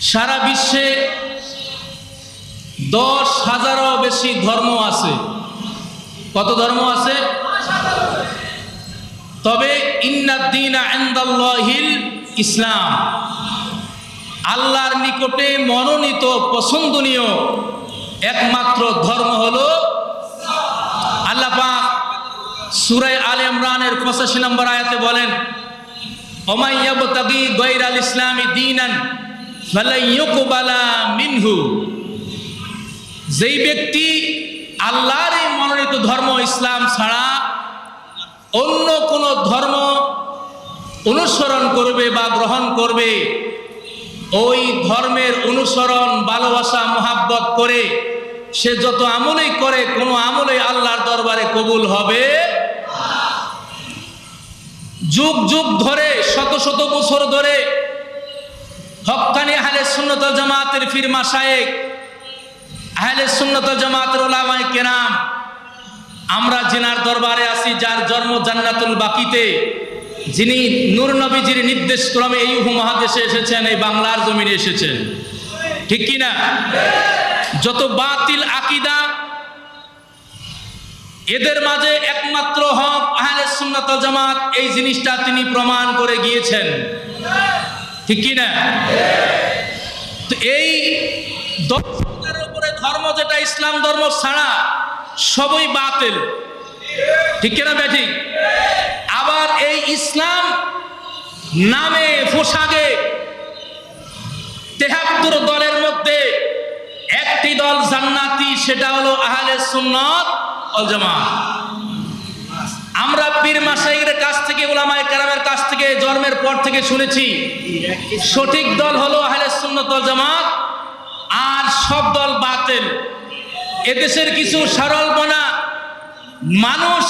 সারা বিশ্বে দশ হাজারও বেশি ধর্ম আছে। কত ধর্ম আছে? তবে ইন্নাদ্দিন আন্দাল্লাহিল ইসলাম। আল্লাহর নিকটে মনোনীত, পছন্দনীয় একমাত্র ধর্ম হল আল্লাহ পাক সুরাই আল ইমরানের পঁচাশি নম্বর আয়াতে বলেন ওমাইয়াবতাগি গৈর আল ইসলামী দিনান মিনহু। যেই ব্যক্তি আল্লাহর এই মনোনীত ধর্ম ইসলাম ছাড়া অন্য কোন ধর্ম অনুসরণ করবে বা গ্রহণ করবে, ওই ধর্মের অনুসরণ, ভালোবাসা, মোহাব্বত করে সে যত আমলেই করে, কোনো আমলেই আল্লাহর দরবারে কবুল হবে যুগ যুগ ধরে, শত শত বছর ধরে হকানি আহলে সুন্নত জামাতের ফির মাসায়েক আহলে সুন্নত জামাতের ওলামাই কেরাম, আমরা জেনার দরবারে আছি যার জন্ম জান্নাতুল বাকিতে, যিনি নূর নবীজির নির্দেশ ক্রমে এই উপমহাদেশে এসেছেন, এই বাংলার জমিনে এসেছেন। ঠিক কি না? যত বাতিল আকিদা, এদের মাঝে একমাত্র হক আহলে সুন্নাত জামাত, এই জিনিসটা তিনি প্রমাণ করে গিয়েছেন। ঠিক কি না তো এই দর্শকের উপরে ধর্ম যেটা, ইসলাম ধর্ম ছাড়া সবই বাতিল। ঠিক কিনা ব্যাঠিক আবার এই ইসলাম নামে, পোশাকে তেহাত্তর দলের মধ্যে একটি দল জান্নাতি, সেটা হলো আহলে সুন্নত ওয়াল জামাত। আমরা পীর মাসাইয়ের কাছ থেকে ওলামায়ে কেরামের কাছ থেকে জন্মের পর থেকে শুনেছি, সঠিক দল হলো আহলে সুন্নত ওয়াল জামাত আর সব দল বাতিল। এদেশের কিছু সরল বনা মানুষ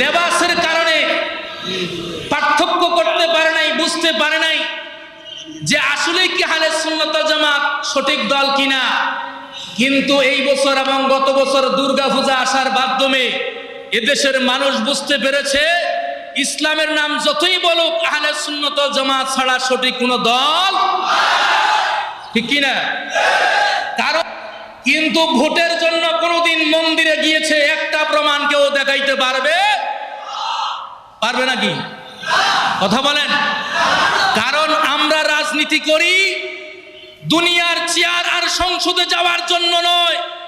লেবাসের কারণে পার্থক্য করতে পারে নাই, বুঝতে পারে নাই যে আসলে কি হালে সুন্নত জামাত সঠিক দল কিনা। কিন্তু এই বছর এবং গত বছর দুর্গা পূজা আসার মাধ্যমে এদেশের মানুষ বুঝতে পেরেছে, ইসলামের নাম যতই বলুক, আহলে সুন্নত জামাত ছাড়া সঠিক কোনো দল ঠিক কিনা? কারণ কিন্তু ভোটের জন্য কোনোদিন মন্দিরে গিয়েছে একটা প্রমাণ কেউ দেখাইতে পারবে? পারবে নাকি? কথা বলেন। কারণ আমরা রাজনীতি করি, দুনিয়ার চেয়ার আর সংসদে যাওয়ার জন্য নয়।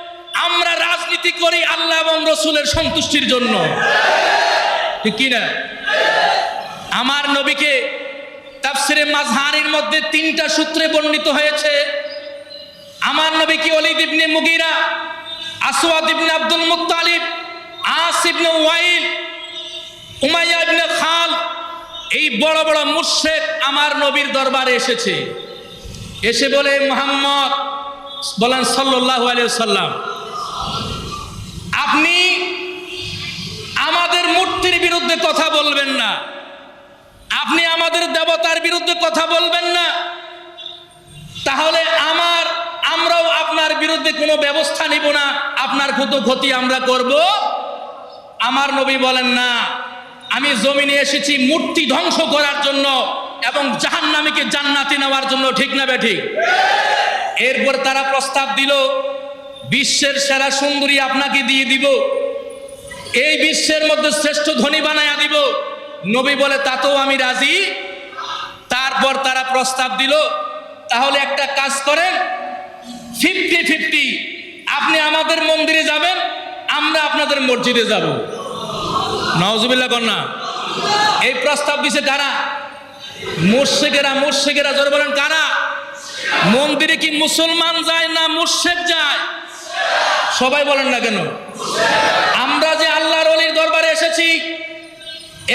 আমরা রাজনীতি করি আল্লাহ এবং রসুলের সন্তুষ্টির জন্য। ঠিক কি না আমার নবীকে তাফসিরে মাজহারির মধ্যে তিনটা সূত্রে বর্ণিত হয়েছে। আমার নবী কি Walid ibn Mughira, Aswad ibn Abdul Muttalib, As ibn Wail, Umayya ibn খাল, এই বড় বড় মুর্শেক আমার নবীর দরবারে এসেছে। এসে বলে, মোহাম্মদ, বলেন, সাল্লাল্লাহু আলাইহি সাল্লাম আপনি আমাদের মূর্তির বিরুদ্ধে কথা বলবেন না। আপনি আমাদের দেবতার বিরুদ্ধে কথা বলবেন না। তাহলে আমার, আমরাও আপনার বিরুদ্ধে কোনো ব্যবস্থা নিব না। আপনার কত ক্ষতি আমরা করব। আমার নবী বলেন, না, আমি জমিনে এসেছি মূর্তি ধ্বংস করার জন্য এবং জাহান্নামীকে জান্নাতি নেওয়ার জন্য, ঠিক না ঠিক? এরপর তারা প্রস্তাব দিল বিশ্বের সেরা সুন্দরী আপনাকে দিয়ে দিব। এই বিশ্বের মধ্যে শ্রেষ্ঠ ধনী বানায়া দিব। নবী বলে তাতেও আমি রাজি। তারপর তারা প্রস্তাব দিল, তাহলে একটা কাজ করেন, ফিফটি ফিফটি, আপনি আমাদের মন্দিরে যাবেন, আমরা আপনাদের মসজিদে যাব। নওয়াজুবিল্লাহ কন্যা, এই প্রস্তাব দিছে কারা? মুর্শেকেরা মুর্শেকেরা, জোরে বলেন, কারা? মন্দিরে কি মুসলমান যায় না মুর্শেক যায়? সবাই বলেন না কেন? আমরা যে আল্লাহর অলির দরবারে এসেছি,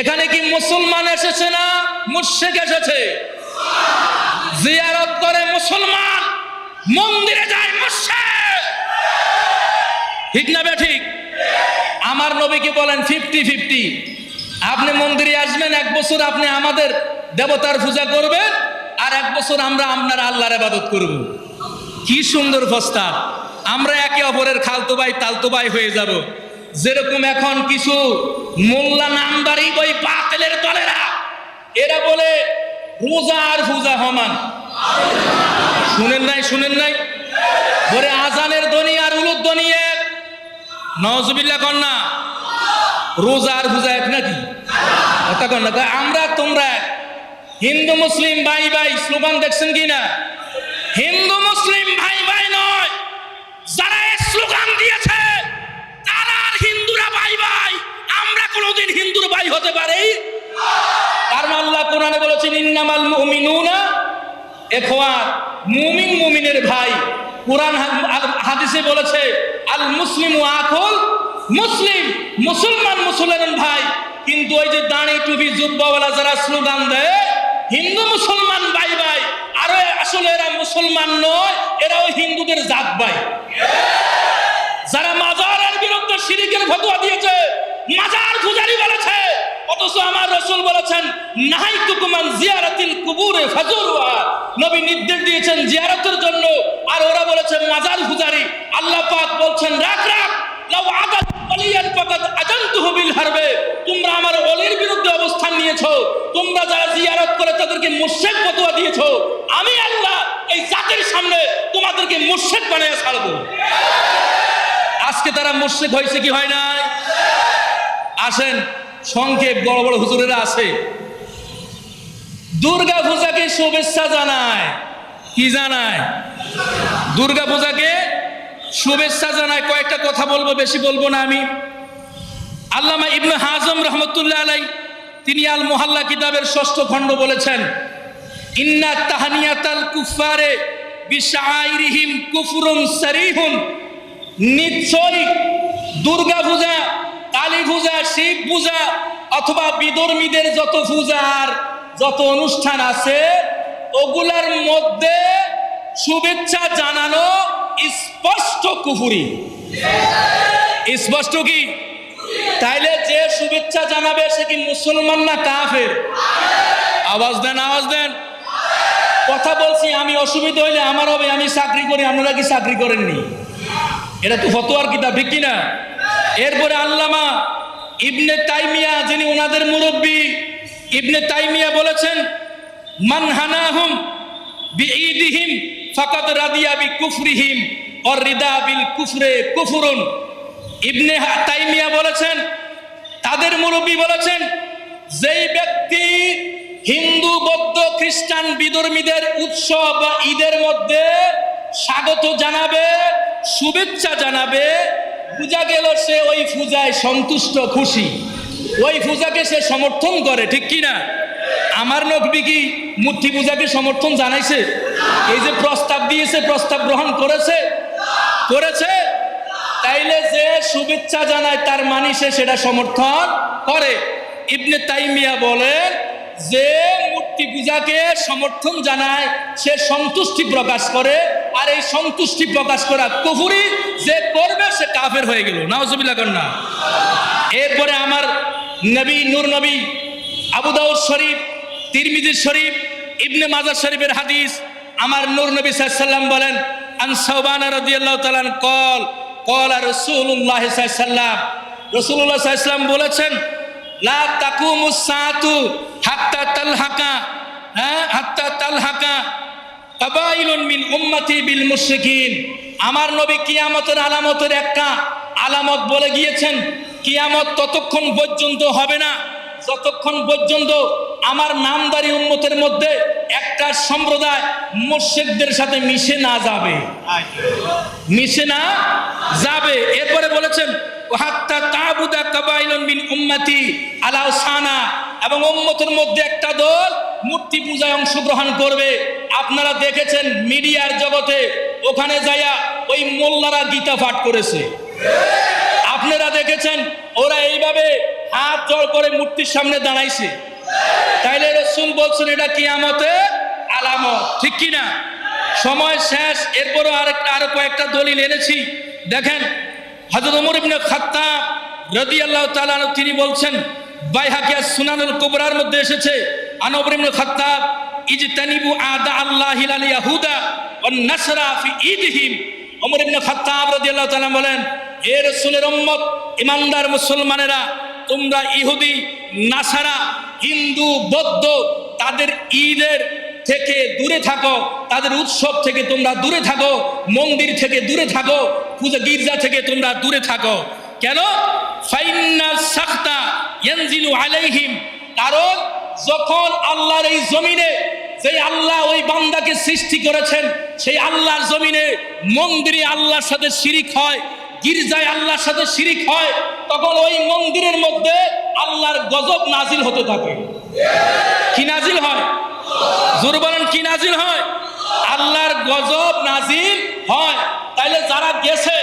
এখানে কি মুসলমান এসেছে না মুর্শেক এসেছে? জিয়ারত করে মুসলমান, মন্দিরে যায় মুর্শেক ঠিক না ঠিক? আমার নবীকে বলেন, ফিফটি ফিফটি আপনি মন্দিরে আসবেন, এক বছর আপনি আমাদের দেবতার পূজা করবেন, আর এক বছর আমরা আপনার আল্লাহর আবাদত করব। কি সুন্দর প্রস্তাব। আমরা একে অপরের খালতো ভাই হয়ে যাব। যেরকম এখন কিছু মোল্লা নামদারি ওই বাতিলের দলেরা, এরা বলে, রোজা আর পূজা সমান। শুনেন নাই শুনেন নাই? বলে, আজানের ধ্বনি আর উলুদ ধ্বনি এক। নজবিল্লা কন্যা রোজা আর বুঝা এক নাকি? কথা কন্যা আমরা তোমরা। হিন্দু মুসলিম ভাই ভাই, স্লোগান দেখছেন কি না? হিন্দু মুসলিম ভাই ভাই কোনোদিন হিন্দুর ভাই হতে পারি? কিন্তু ওই যে দাঁড়ি যারা স্লোগান দেয়, হিন্দু মুসলমান ভাই ভাই, আর আসলে এরা মুসলমান নয়, এরা ওই হিন্দুদের জাত ভাই। যারা মাজারের বিরুদ্ধে শিরিকের ফতোয়া দিয়েছে বলেছে অথচ আমার রসুল বলেছেন নাহাই তুকুমান জিয়ারাতিল কুবুরে ফাজুরুহা। নবী নির্দেশ দিয়েছেন জিয়ারতের জন্য। আর ওরা বলেছে মাজার পূজারি আল্লাহ পাক বলছেন, রাখ রাখ। লাউ আদাত আজানতুহু বিল হারবে। তোমরা আমার ওলির বিরুদ্ধে অবস্থান নিয়েছো। তোমরা যারা জিয়ারত করে তাদেরকে মুশরিক ফতোয়া দিয়েছ। আমি আল্লাহ এই জাতির সামনে তোমাদেরকে মুশরিক বানিয়ে ছাড়বো। আজকে তারা মুর্শিক হয়েছে কি হয় নাই? আসেন সংক্ষেপ বড় বড় হুজুরেরা আছে। দুর্গা পূজাকে শুভেচ্ছা জানায়। কি জানায়? দুর্গা পূজাকে শুভেচ্ছা জানায়। কয়েকটা কথা বলব, বেশি বলব না আমি। আল্লামা ইবনে হাজম রহমতুল্লাহ আলাই, তিনি আল মোহাল্লা কিতাবের ষষ্ঠ খণ্ড বলেছেন, ইন্না তাহানিয়াতাল কুফারে বিশাইরিহিম কুফরুন সারিহুন। নিশ্চয়ই দুর্গা পূজা কালী পূজা, শিব পূজা, অথবা বিধর্মীদের যত পূজা আর যত অনুষ্ঠান আছে, ওগুলার মধ্যে শুভেচ্ছা জানানো স্পষ্ট কুফুরি। স্পষ্ট কি? তাইলে যে শুভেচ্ছা জানাবে সে কি মুসলমান না কাফের? আওয়াজ দেন আওয়াজ দেন। কথা বলছি, আমি অসুবিধা হইলে আমার হবে, আমি চাকরি করি, আপনারা কি চাকরি করেননি? এটা তো ফতোয়ার কিতাব, ঠিক কিনা? এরপরে আল্লামা ইবনে তাইমিয়া যিনি ওনাদের মুরব্বী, ইবনে তাইমিয়া বলেছেন মানহানাহুম বিঈদিহিম ফাকাদ রাদিয়া বি কুফরিহিম অর রিদা বিল কুফরে কুফরুন। ইবনে তাইমিয়া বলেছেন, তাদের মুরব্বী বলেছেন, যেই ব্যক্তি হিন্দু, বৌদ্ধ, খ্রিস্টান, বিধর্মীদের উৎসব বা ঈদের মধ্যে স্বাগত জানাবে, শুভেচ্ছা জানাবে পূজা গেল, সে ওই পূজায় সন্তুষ্ট, খুশি। ওই পূজাকে সে সমর্থন করে, ঠিক কি না? আমার নকবি কি মূর্তি পূজাকে সমর্থন জানাইছে? এই যে প্রস্তাব দিয়েছে, প্রস্তাব গ্রহণ করেছে? করেছে? তাইলে যে শুভেচ্ছা জানায়, তার মানি সে সেটা সমর্থন করে। ইবনে তাইমিয়া বলেন যে মূর্তি পূজাকে সমর্থন জানায়, সে সন্তুষ্টি প্রকাশ করে আর এই সন্তুষ্টি প্রকাশ করা কুফুরি, যে করবে সে কাফের হয়ে গেল। নাউজুবিল্লাহ কন্যা। এরপরে আমার নবী, নূর নবী, আবু দাউদ শরীফ, তিরমিজি শরীফ, ইবনে মাজার শরীফের হাদিস, আমার নূর নবী সাল্লাম বলেন, আন সাওবান রাদিয়াল্লাহু তাআলা কল কল আর রাসূলুল্লাহ সাল্লাম। রাসূলুল্লাহ সাল্লাম বলেছেন, লা তাকুমুস সাআতু হাত্তা তালহাকা হ্যাঁ হাত্তা তালহাকা। মিন বিল আমার নবী কিয়ামতের আলামতের একটা আলামত বলে গিয়েছেন, কিয়ামত ততক্ষণ পর্যন্ত হবে না। যতক্ষণ পর্যন্ত আমার নামদারি উন্মতের মধ্যে একটা সম্প্রদায় মুশরিকদের সাথে মিশে না যাবে। মিশে না যাবে। এরপরে বলেছেন হাত্তা এবং উম্মতের মধ্যে একটা দল মূর্তি পূজায় অংশগ্রহণ করবে। আপনারা দেখেছেন মিডিয়ার জগতে ওখানে যাইয়া ওই মোল্লারা গীতা পাঠ করেছে। আপনারা দেখেছেন, ওরা এইভাবে হাত জড় করে মূর্তির সামনে দাঁড়াইছে। তাইলে রসুল বলছেন, এটা কিয়ামতে আলামত। ঠিক কি না? সময় শেষ, এরপরও আরেকটা, আরও কয়েকটা দলিল এনেছি। দেখেন, হযরত ওমর ইবনে খাত্তাব রাদিয়াল্লাহু তাআলা তিনি বলছেন, বাইহাকিয়া সুনানুল কুবরার মধ্যে এসেছে। আনবর ইবনে খাত্তাব ইজতানিবু আদা আল্লাহিল আল ইয়াহুদা ওয়ান নাসরা ফি ঈদহিম। ওমর ইবনে খাত্তাব রাদিয়াল্লাহু তাআলা বলেন, হে রাসূলের উম্মত, ইমানদার মুসলমানেরা, তোমরা ইহুদি, নাসারা, হিন্দু, বৌদ্ধ, তাদের ঈদের থেকে দূরে থাকো, তাদের উৎসব থেকে তোমরা দূরে থাকো, মন্দির থেকে দূরে থাকো, পূজা গির্জা থেকে তোমরা দূরে থাকো। কেন? কারণ যখন আল্লাহর এই জমিনে সেই আল্লাহ ওই বান্দাকে সৃষ্টি করেছেন, সেই আল্লাহর জমিনে মন্দিরে আল্লাহর সাথে শিরিক হয়, গির্জায় আল্লাহর সাথে শিরিক হয়, তখন ওই মন্দিরের মধ্যে আল্লাহর গজব নাজিল হতে থাকে। কি নাজিল হয়? জোর বলেন, কি নাজিল হয়? আল্লাহর গজব নাজিল হয়। তাইলে যারা গেছে,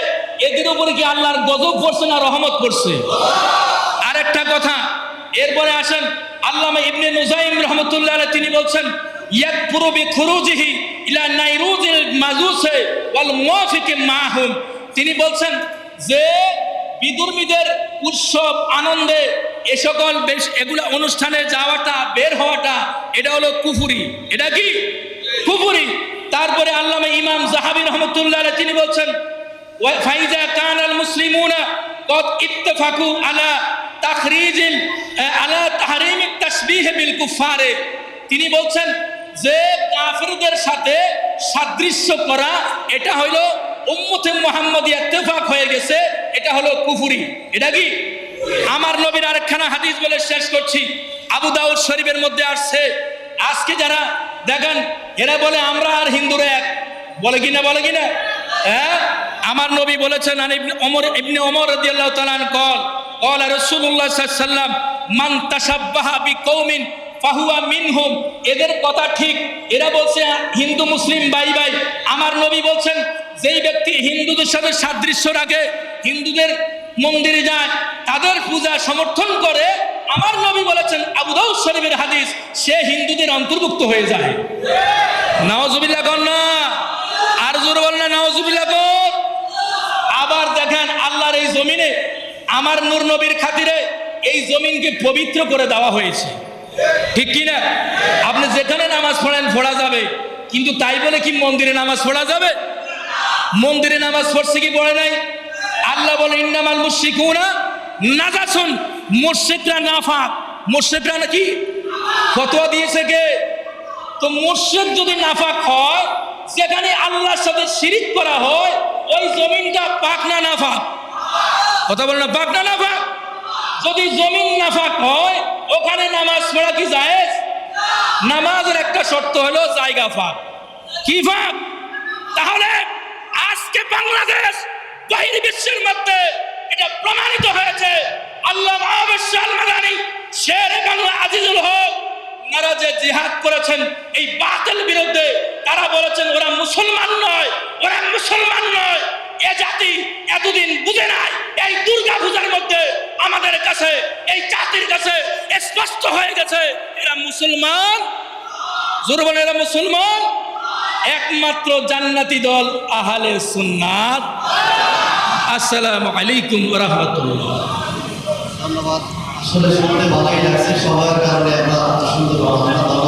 এদের উপরে কি আল্লাহর গজব পড়ছে না রহমত পড়ছে? আরেকটা কথা, এরপরে আসেন আল্লামা ইবনে নুজাইম রহমতুল্লাহ তিনি বলছেন ইয়াকফুরু বিখুরুজিহি ইলা নাইরুজিল মাজুসে ওয়াল মুওয়াফিকি মাহুম। তিনি বলছেন যে, বিদুর্মীদের উৎসব, আনন্দে এ সকল বেশ এগুলা অনুষ্ঠানে যাওয়াটা, বের হওয়াটা, এটা হলো কুফুরি। এটা কি? কুফুরি। তারপরে আল্লামা ইমাম জাহাবি রহমতুল্লাহ তিনি বলছেন ফাইজা কান আল মুসলিমুনা কদ ইত্তেফাকু আলা তাখরিজিল আলা তাহরিম তাসবিহ বিল কুফারে তিনি বলছেন যে কাফেরদের সাথে সাদৃশ্য করা, এটা হইল উম্মতে মোহাম্মদ ইত্তেফাক হয়ে গেছে, এটা হলো কুফুরি। এটা কি? আমার নবীর আরেকখানা হাদিস বলে শেষ করছি। আবু দাউদ শরীফের মধ্যে আসছে। আজকে যারা দেখেন, এরা বলে, আমরা আর হিন্দুরা এক। বলে কিনা বলে কিনা হ্যাঁ? আমার নবী বলেছেন অমর ইবনে অমর রদিয়াল্লাহ তালান কল কল রসুল্লাহ সাল্লাম মান তাসাব্বাহা বি কৌমিন ফাহুয়া মিনহুম, এদের কথা ঠিক। এরা বলছে, হিন্দু, মুসলিম, বাই বাই। আমার নবী বলছেন, যেই ব্যক্তি হিন্দুদের সাথে সাদৃশ্য রাখে, হিন্দুদের মন্দিরে যায়, তাদের পূজা সমর্থন করে, আমার নবী বলেছেন আবুদাউ শরীফের হাদিস, সে হিন্দুদের অন্তর্ভুক্ত হয়ে যায়। নওয়াজুবিল্লা কর না। আর জোর বল না নওয়াজুবিল্লা কর আবার দেখেন, আল্লাহর এই জমিনে আমার নূর নবীর খাতিরে এই জমিনকে পবিত্র করে দেওয়া হয়েছে। ঠিক কি না আপনি যেখানে নামাজ পড়েন, পড়া যাবে। কিন্তু তাই বলে কি মন্দিরে নামাজ পড়া যাবে? মন্দিরে নামাজ পড়ছে কি পড়ে নাই? আল্লাহ বলে, ইন্নামাল মুশরিকুনা নাজাসুন। মুশরিকরা নাফাক। মুশরিকরা নাকি ফতোয়া দিয়েছে কে? তো মুর্শিদ যদি নাফাক হয়, যেখানে আল্লাহর সাথে শিরিক করা হয়, ওই জমিনটা পাক না নাফাক? কথা বল না, পাক না নাফাক? যদি জমিন নাফাক হয় ওখানে নামাজ পড়া কি যায় নামাজের একটা শর্ত হলো জায়গা ফাঁক। কি ফাঁক? তাহলে আজকে বাংলাদেশ, বাহির বিশ্বের মধ্যে এটা প্রমাণিত হয়েছে। আল্লাহ মাদানি শের বাংলা আজিজুল হক, ওনারা যে জিহাদ করেছেন, এই বাতিল বিরুদ্ধে তারা বলেছেন, ওরা মুসলমান নয়, ওরা মুসলমান নয়। এ জাতি এতদিন বুঝে নাই, এই দুর্গা পূজার মধ্যে আমাদের কাছে, এই জাতির কাছে স্পষ্ট হয়ে গেছে, এরা মুসলমান। জোরবল এরা মুসলমান? একমাত্র জান্নাতি দল আহালে সুন্নাত। আসসালামু আলাইকুম রহমতুল্লাহ। ধন্যবাদ। আসলে শুনতে ভালোই লাগছে সবার কারণে আমরা